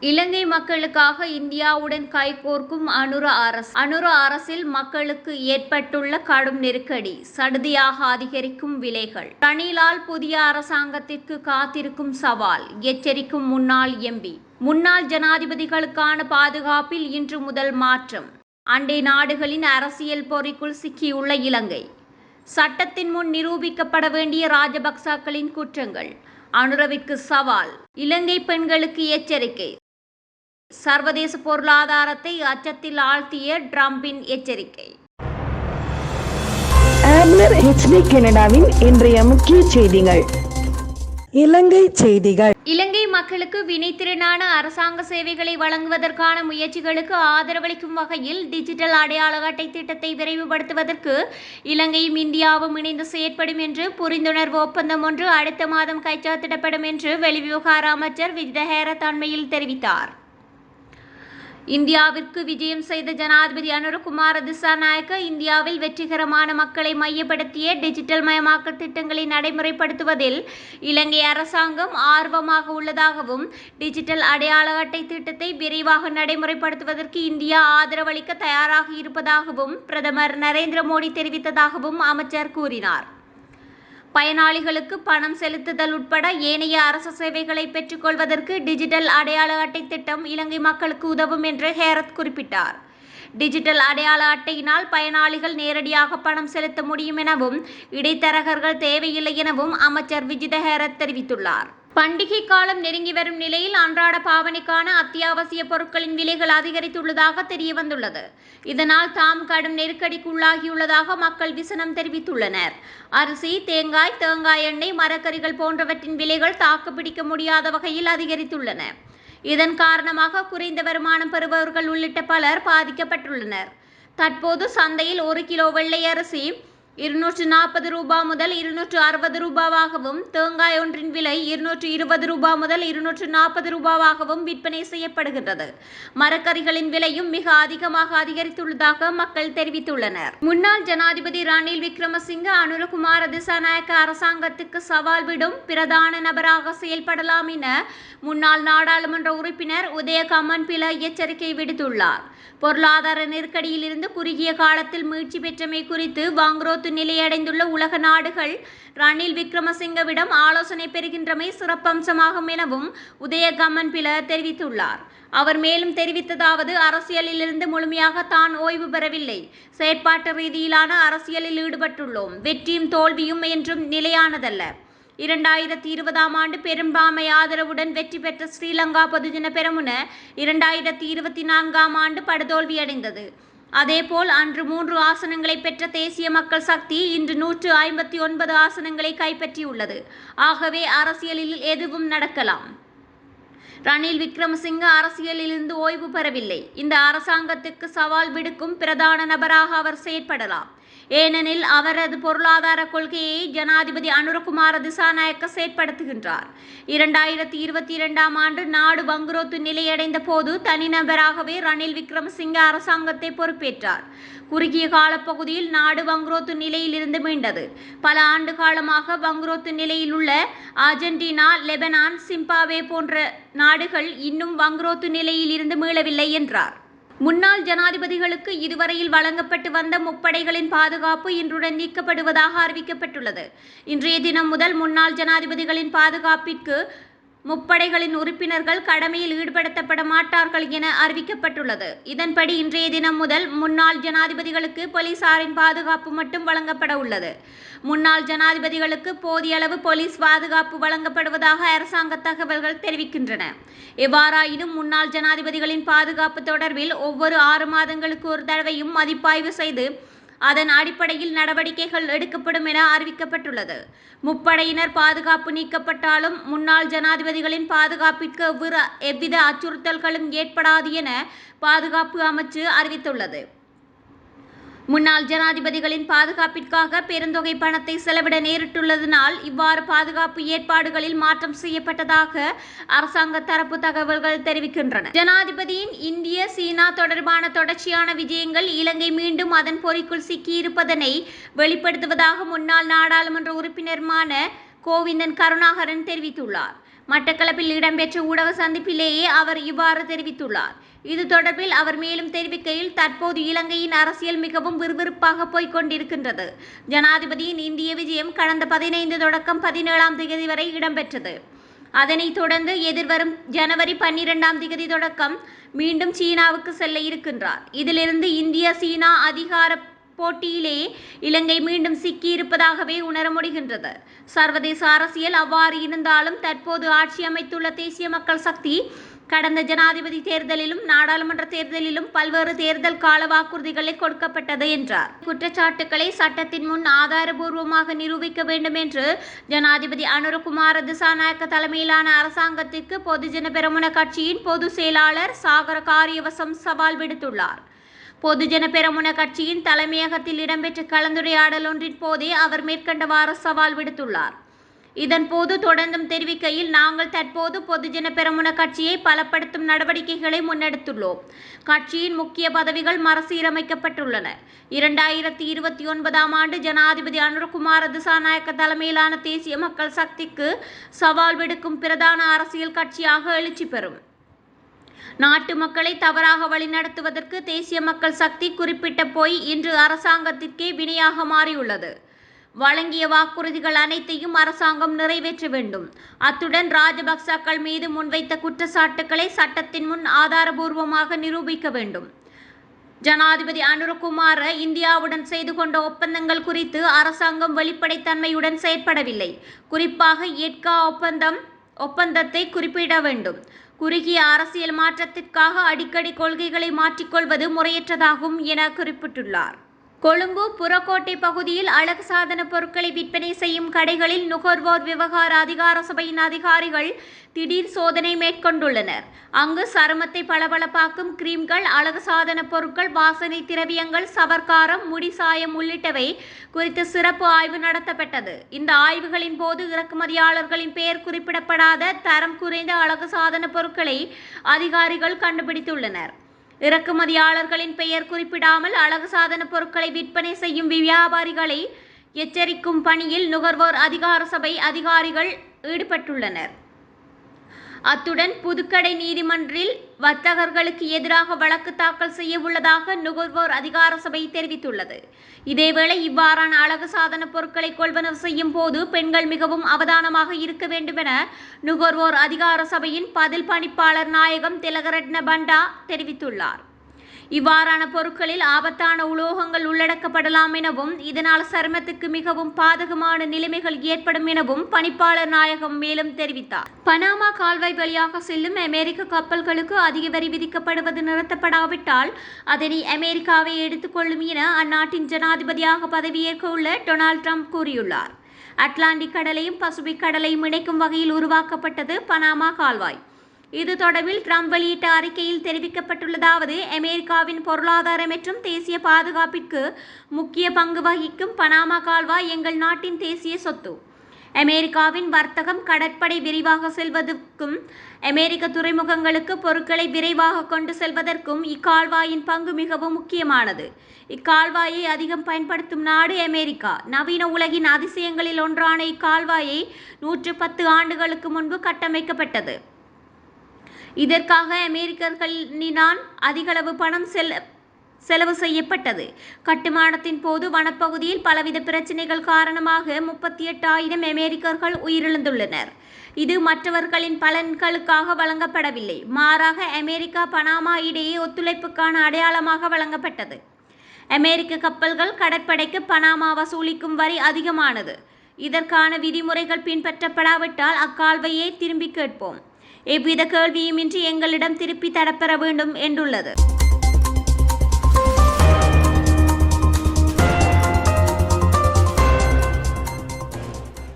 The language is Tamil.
இலங்கை மக்களுக்காக இந்தியாவுடன் கைகோர்க்கும் அனுர அரசு. அனுர அரசில் மக்களுக்கு ஏற்பட்டுள்ள கடும் நெருக்கடி சடுதியாக அதிகரிக்கும் விலைகள். ரணிலால் புதிய அரசாங்கத்திற்கு காத்திருக்கும் சவால் எச்சரிக்கும் முன்னாள் எம்பி. முன்னாள் ஜனாதிபதிகளுக்கான பாதுகாப்பில் இன்று முதல் மாற்றம். அண்டை நாடுகளின் அரசியல் பொறிக்குள் சிக்கியுள்ள இலங்கை. சட்டத்தின் முன் நிரூபிக்கப்பட வேண்டிய ராஜபக்சாக்களின் குற்றங்கள் அனுரவிற்கு சவால். இலங்கை பெண்களுக்கு எச்சரிக்கை. சர்வதேச பொருளாதாரத்தை அச்சத்தில் ஆழ்த்திய ட்ரம்பின் எச்சரிக்கை. கனடாவின் இன்றைய முக்கிய செய்திகள். இலங்கை செய்திகள். இலங்கை மக்களுக்கு வினைத்திறனான அரசாங்க சேவைகளை வழங்குவதற்கான முயற்சிகளுக்கு ஆதரவளிக்கும் வகையில் டிஜிட்டல் அடையாள அட்டை திட்டத்தை விரைவுபடுத்துவதற்கு இலங்கையும் இந்தியாவும் இணைந்து செயற்படும் என்று புரிந்துணர்வு ஒப்பந்தம் ஒன்று அடுத்த மாதம் கைச்சாத்திடப்படும் என்று வெளிவிவகார அமைச்சர் விஜயஹேர தன்மையில் தெரிவித்தார். இந்தியாவிற்கு விஜயம் செய்த ஜனாதிபதி அனுரகுமார திசாநாயக்க இந்தியாவில் வெற்றிகரமான மக்களை மையப்படுத்திய டிஜிட்டல் மயமாக்கல் திட்டங்களை நடைமுறைப்படுத்துவதில் இலங்கை அரசாங்கம் ஆர்வமாக உள்ளதாகவும் டிஜிட்டல் அடையாள அட்டை திட்டத்தை விரைவாக நடைமுறைப்படுத்துவதற்கு இந்தியா ஆதரவளிக்க தயாராக இருப்பதாகவும் பிரதமர் நரேந்திர மோடி தெரிவித்ததாகவும் அமைச்சர் கூறினார். பயனாளிகளுக்கு பணம் செலுத்துதல் உட்பட ஏனைய அரசு சேவைகளை பெற்றுக்கொள்வதற்கு டிஜிட்டல் அடையாள அட்டை திட்டம் இலங்கை மக்களுக்கு உதவும் என்று ஹேரத் குறிப்பிட்டார். டிஜிட்டல் அடையாள அட்டையினால் பயனாளிகள் நேரடியாக பணம் செலுத்த முடியும் எனவும் இடைத்தரகர்கள் தேவையில்லை எனவும் அமைச்சர் விஜித ஹேரத் தெரிவித்துள்ளார். பண்டிகை காலம் நெருங்கி வரும் நிலையில் அன்றாட பாவனைக்கான அத்தியாவசிய பொருட்களின் விலைகள் அதிகரித்துள்ளதாக தெரிய வந்துள்ளது இதனால் தாம் கடும் நெருக்கடிக்குள்ளாகியுள்ளதாக மக்கள் விசனம் தெரிவித்துள்ளனர். அரிசி தேங்காய் தேங்காய் எண்ணெய் மரக்கறிகள் போன்றவற்றின் விலைகள் தாக்குப்பிடிக்க முடியாத வகையில் அதிகரித்துள்ளன. இதன் காரணமாக குறைந்த வருமானம் பெறுபவர்கள் உள்ளிட்ட பலர் பாதிக்கப்பட்டுள்ளனர். தற்போது சந்தையில் ஒரு கிலோ வெள்ளை அரிசி இருநூற்று நாற்பது ரூபாய் முதல் இருநூற்று அறுபது ரூபாவாகவும் தேங்காய் ஒன்றின் விலை இருநூற்று இருபது ரூபாய் முதல் இருநூற்று நாற்பது ரூபாவாகவும் விற்பனை செய்யப்படுகின்றது. மரக்கறிகளின் விலையும் மிக அதிகமாக அதிகரித்துள்ளதாக மக்கள் தெரிவித்துள்ளனர். முன்னாள் ஜனாதிபதி ரணில் விக்ரமசிங்க அனுரகுமார திசாநாயக்க அரசாங்கத்துக்கு சவால் விடும் பிரதான நபராக செயல்படலாம் என முன்னாள் நாடாளுமன்ற உறுப்பினர் உதய கமன்பில எச்சரிக்கை விடுத்துள்ளார். பொருளாதார நெருக்கடியில் இருந்து குறுகிய காலத்தில் மீட்சி பெற்றமை குறித்து வாங்குரோத்து நிலையடைந்துள்ள உலக நாடுகள் ரணில் விக்ரமசிங்கவிடம் ஆலோசனை பெறுகின்றமை சிறப்பம்சமாகும் எனவும் உதயகமன் பில தெரிவித்துள்ளார். அவர் மேலும் தெரிவித்ததாவது அரசியலிலிருந்து முழுமையாக தான் ஓய்வு பெறவில்லை. செயற்பாட்டு ரீதியிலான அரசியலில் ஈடுபட்டுள்ளோம். வெற்றியும் தோல்வியும் என்றும் நிலையானதல்ல. இரண்டாயிரத்தி இருபதாம் ஆண்டு பெரும்பான்மை ஆதரவுடன் வெற்றி பெற்ற ஸ்ரீலங்கா பொதுஜன பெரமுன இரண்டாயிரத்தி இருபத்தி நான்காம் ஆண்டு படுதோல்வியடைந்தது. அதேபோல் அன்று மூன்று ஆசனங்களை பெற்ற தேசிய மக்கள் சக்தி இன்று நூற்று ஐம்பத்தி ஒன்பது ஆசனங்களை கைப்பற்றியுள்ளது. ஆகவே அரசியலில் எதுவும் நடக்கலாம். ரணில் விக்ரமசிங்க அரசியலிலிருந்து ஓய்வு பெறவில்லை. இந்த அரசாங்கத்துக்கு சவால் விடுக்கும் பிரதான நபராக அவர் செயற்படலாம். ஏனெனில் அவரது பொருளாதார கொள்கையை ஜனாதிபதி அனுரகுமார திசாநாயக்க செயற்படுத்துகின்றார். இரண்டாயிரத்தி இருபத்தி இரண்டாம் ஆண்டு நாடு வங்குரோத்து நிலையடைந்த போது தனிநபராகவே ரணில் விக்ரமசிங்க அரசாங்கத்தை பொறுப்பேற்றார். குறுகிய காலப்பகுதியில் நாடு வங்குரோத்து நிலையில் இருந்து மீண்டது. பல ஆண்டு காலமாக வங்குரோத்து நிலையில் உள்ள அர்ஜென்டினா லெபனான் சிம்பாவே போன்ற நாடுகள் இன்னும் வங்குரோத்து நிலையில் இருந்து மீளவில்லை என்றார். முன்னாள் ஜனாதிபதிகளுக்கு இதுவரையில் வழங்கப்பட்டு வந்த முப்படைகளின் பாதுகாப்பு இன்றுடன் நீக்கப்படுவதாக அறிவிக்கப்பட்டுள்ளது. இன்றைய தினம் முதல் முன்னாள் ஜனாதிபதிகளின் பாதுகாப்பிற்கு முப்படைகளின் உறுப்பினர்கள் கடமையில் ஈடுபடுத்தப்பட மாட்டார்கள் என அறிவிக்கப்பட்டுள்ளது. இதன்படி இன்றைய தினம் முதல் முன்னாள் ஜனாதிபதிகளுக்கு போலீசாரின் பாதுகாப்பு மட்டும் வழங்கப்பட உள்ளது. முன்னாள் ஜனாதிபதிகளுக்கு போதிய அளவு போலீஸ் பாதுகாப்பு வழங்கப்படுவதாக அரசாங்க தகவல்கள் தெரிவிக்கின்றன. எவ்வாறாயினும் முன்னாள் ஜனாதிபதிகளின் பாதுகாப்பு தொடர்பில் ஒவ்வொரு ஆறு மாதங்களுக்கு ஒரு தடவையும் மதிப்பாய்வு செய்து அதன் அடிப்படையில் நடவடிக்கைகள் எடுக்கப்படும் என அறிவிக்கப்பட்டுள்ளது. முப்படையினர் பாதுகாப்பு நீக்கப்பட்டாலும் முன்னாள் ஜனாதிபதிகளின் பாதுகாப்பிற்கு எவ்வித எவ்வித அச்சுறுத்தல்களும் ஏற்படாது என பாதுகாப்பு அமைச்சு அறிவித்துள்ளது. முன்னாள் ஜனாதிபதிகளின் பாதுகாப்பிற்காக பெருந்தொகை பணத்தை செலவிட நேரிட்டுள்ளதனால் இவ்வாறு பாதுகாப்பு ஏற்பாடுகளில் மாற்றம் செய்யப்பட்டதாக அரசாங்க தரப்பு தகவல்கள் தெரிவிக்கின்றன. ஜனாதிபதியின் இந்திய சீனா தொடர்பான தொடர்ச்சியான விஜயங்கள் இலங்கை மீண்டும் அதன் பொறிக்குள் சிக்கியிருப்பதனை வெளிப்படுத்துவதாக முன்னாள் நாடாளுமன்ற உறுப்பினருமான கோவிந்தன் கருணாகரன் தெரிவித்துள்ளார். மட்டக்களப்பில் இடம்பெற்ற ஊடக சந்திப்பிலேயே அவர் இவ்வாறு தெரிவித்துள்ளார். இது தொடர்பில் அவர் மேலும் தெரிவிக்கையில் தற்போது இலங்கையின் அரசியல் மிகவும் விறுவிறுப்பாக போய்க் கொண்டிருக்கின்றது. ஜனாதிபதியின் இந்திய விஜயம் கடந்த பதினைந்து தொடக்கம் பதினேழாம் தேதி வரை இடம்பெற்றது. அதனைத் தொடர்ந்து எதிர்வரும் ஜனவரி பன்னிரெண்டாம் தேதி தொடக்கம் மீண்டும் சீனாவுக்கு செல்ல இருக்கின்றார். இதிலிருந்து இந்திய சீனா அதிகார போட்டியிலே இலங்கை மீண்டும் சிக்கியிருப்பதாகவே உணர முடிகின்றது. சர்வதேச அரசியல் அவ்வாறு இருந்தாலும் தற்போது ஆட்சி அமைத்துள்ள தேசிய மக்கள் சக்தி கடந்த ஜனாதிபதி தேர்தலிலும் நாடாளுமன்ற தேர்தலிலும் பல்வேறு தேர்தல் கால வாக்குறுதிகளை கொடுக்கப்பட்டது என்றார். குற்றச்சாட்டுக்களை சட்டத்தின் முன் ஆதாரபூர்வமாக நிரூபிக்க வேண்டும் என்று ஜனாதிபதி அனுரகுமார திசாநாயக்க தலைமையிலான அரசாங்கத்திற்கு பொதுஜன பெரமுன கட்சியின் பொதுச் செயலாளர் சாகர காரியவசம் சவால் விடுத்துள்ளார். பொதுஜன பெரமுன கட்சியின் தலைமையகத்தில் இடம்பெற்ற கலந்துரையாடல் ஒன்றின் போதே அவர் மேற்கண்டவாறு சவால் விடுத்துள்ளார். இதன்போது தொடர்ந்தும் தெரிவிக்கையில் நாங்கள் தற்போது பொதுஜன பெரமுன கட்சியை பலப்படுத்தும் நடவடிக்கைகளை முன்னெடுத்துள்ளோம். கட்சியின் முக்கிய பதவிகள் மறுசீரமைக்கப்பட்டுள்ளன. இரண்டாயிரத்தி இருபத்தி ஒன்பதாம் ஆண்டு ஜனாதிபதி அனுரகுமார திசாநாயக்க தலைமையிலான தேசிய மக்கள் சக்திக்கு சவால் விடுக்கும் பிரதான அரசியல் கட்சியாக எழுச்சி பெறும். நாட்டு மக்களை தவறாக வழிநடத்துவதற்கு தேசிய மக்கள் சக்தி குறிப்பிட்ட போய் இன்று அரசாங்கத்திற்கே வினையாக மாறியுள்ளது. வழங்கிய வாக்குறுதிகள் அனைத்தையும் அரசாங்கம் நிறைவேற்ற வேண்டும். அத்துடன் ராஜபக்சக்கள் மீது முன்வைத்த குற்றச்சாட்டுக்களை சட்டத்தின் முன் ஆதாரபூர்வமாக நிரூபிக்க வேண்டும். ஜனாதிபதி அனுரகுமார இந்தியாவுடன் செய்து கொண்ட ஒப்பந்தங்கள் குறித்து அரசாங்கம் வெளிப்படைத்தன்மையுடன் செயற்படவில்லை. குறிப்பாக எட்கா ஒப்பந்தம் ஒப்பந்தத்தை குறிப்பிட வேண்டும். குறுகிய அரசியல் மாற்றத்திற்காக அடிக்கடி கொள்கைகளை மாற்றிக்கொள்வது முறையற்றதாகும் என குறிப்பிட்டுள்ளார். கொழும்பு புறக்கோட்டை பகுதியில் அழகு சாதன பொருட்களை விற்பனை செய்யும் கடைகளில் நுகர்வோர் விவகார அதிகார சபையின் அதிகாரிகள் திடீர் சோதனை மேற்கொண்டுள்ளனர். அங்கு சருமத்தை பளபளப்பாக்கும் கிரீம்கள் அழகு சாதன பொருட்கள் வாசனை திரவியங்கள் சவர்க்காரம் முடி சாயம் உள்ளிட்டவை குறித்து சிறப்பு ஆய்வு நடத்தப்பட்டது. இந்த ஆய்வுகளின் போது இறக்குமதியாளர்களின் பெயர் குறிப்பிடப்படாத தரம் குறைந்த அழகு சாதன பொருட்களை அதிகாரிகள் கண்டுபிடித்துள்ளனர். இறக்குமதியாளர்களின் பெயர் குறிப்பிடாமல் அழகு சாதன பொருட்களை விற்பனை செய்யும் வியாபாரிகளை எச்சரிக்கும் பணியில் நுகர்வோர் அதிகார சபை அதிகாரிகள் ஈடுபட்டுள்ளனர். அத்துடன் புதுக்கடை நீதிமன்றில் வர்த்தகர்களுக்கு எதிராக வழக்கு தாக்கல் செய்ய உள்ளதாக நுகர்வோர் அதிகார சபை தெரிவித்துள்ளது. இதேவேளை இவ்வாறான அழகு சாதன பொருட்களை கொள்வனவு செய்யும் போது பெண்கள் மிகவும் அவதானமாக இருக்க வேண்டுமென நுகர்வோர் அதிகார சபையின் பதில் பணிப்பாளர் நாயகம் திலகரட்ன பண்டா தெரிவித்துள்ளார். இவ்வாறான பொருட்களில் ஆபத்தான உலோகங்கள் உள்ளடக்கப்படலாம் எனவும் இதனால் சருமத்துக்கு மிகவும் பாதகமான நிலைமைகள் ஏற்படும் எனவும் பணிப்பாளர் நாயகம் மேலும் தெரிவித்தார். பனாமா கால்வாய் வழியாக செல்லும் அமெரிக்க கப்பல்களுக்கு அதிக வரி விதிக்கப்படுவது நிறுத்தப்படாவிட்டால் அதனை அமெரிக்காவை எடுத்துக்கொள்ளும் என அந்நாட்டின் ஜனாதிபதியாக பதவியேற்க உள்ள டொனால்ட் ட்ரம்ப் கூறியுள்ளார். அட்லாண்டிக் கடலையும் பசுபிக் கடலையும் இணைக்கும் வகையில் உருவாக்கப்பட்டது பனாமா கால்வாய். இது தொடர்பில் ட்ரம்ப் வெளியிட்ட அறிக்கையில் தெரிவிக்கப்பட்டுள்ளதாவது அமெரிக்காவின் பொருளாதார மற்றும் தேசிய பாதுகாப்பிற்கு முக்கிய பங்கு வகிக்கும் பனாமா கால்வாய் எங்கள் நாட்டின் தேசிய சொத்து. அமெரிக்காவின் வர்த்தகம் கடற்படை விரிவாக செல்வதற்கும் அமெரிக்க துறைமுகங்களுக்கு பொருட்களை விரைவாக கொண்டு செல்வதற்கும் இக்கால்வாயின் பங்கு மிகவும் முக்கியமானது. இக்கால்வாயை அதிகம் பயன்படுத்தும் நாடு அமெரிக்கா. நவீன உலகின் அதிசயங்களில் ஒன்றான இக்கால்வாயை நூற்று பத்து ஆண்டுகளுக்கு முன்பு கட்டமைக்கப்பட்டது. இதற்காக அமெரிக்கர்களினால் அதிகளவு பணம் செல் செலவு செய்யப்பட்டது. கட்டுமானத்தின் போது வனப்பகுதியில் பலவித பிரச்சினைகள் காரணமாக முப்பத்தி எட்டாயிரம் அமெரிக்கர்கள் உயிரிழந்துள்ளனர். இது மற்றவர்களின் பலன்களுக்காக வழங்கப்படவில்லை. மாறாக அமெரிக்கா பனாமா இடையே ஒத்துழைப்புக்கான அடையாளமாக வழங்கப்பட்டது. அமெரிக்க கப்பல்கள் கடற்படைக்கு பனாமா வசூலிக்கும் வரி அதிகமானது. இதற்கான விதிமுறைகள் பின்பற்றப்படாவிட்டால் அக்கால்வையை திரும்பி கேட்போம். எவ்வித கேள்வியுமின்றி எங்களிடம் திருப்பி தரப்பெற வேண்டும் என்றுள்ளது.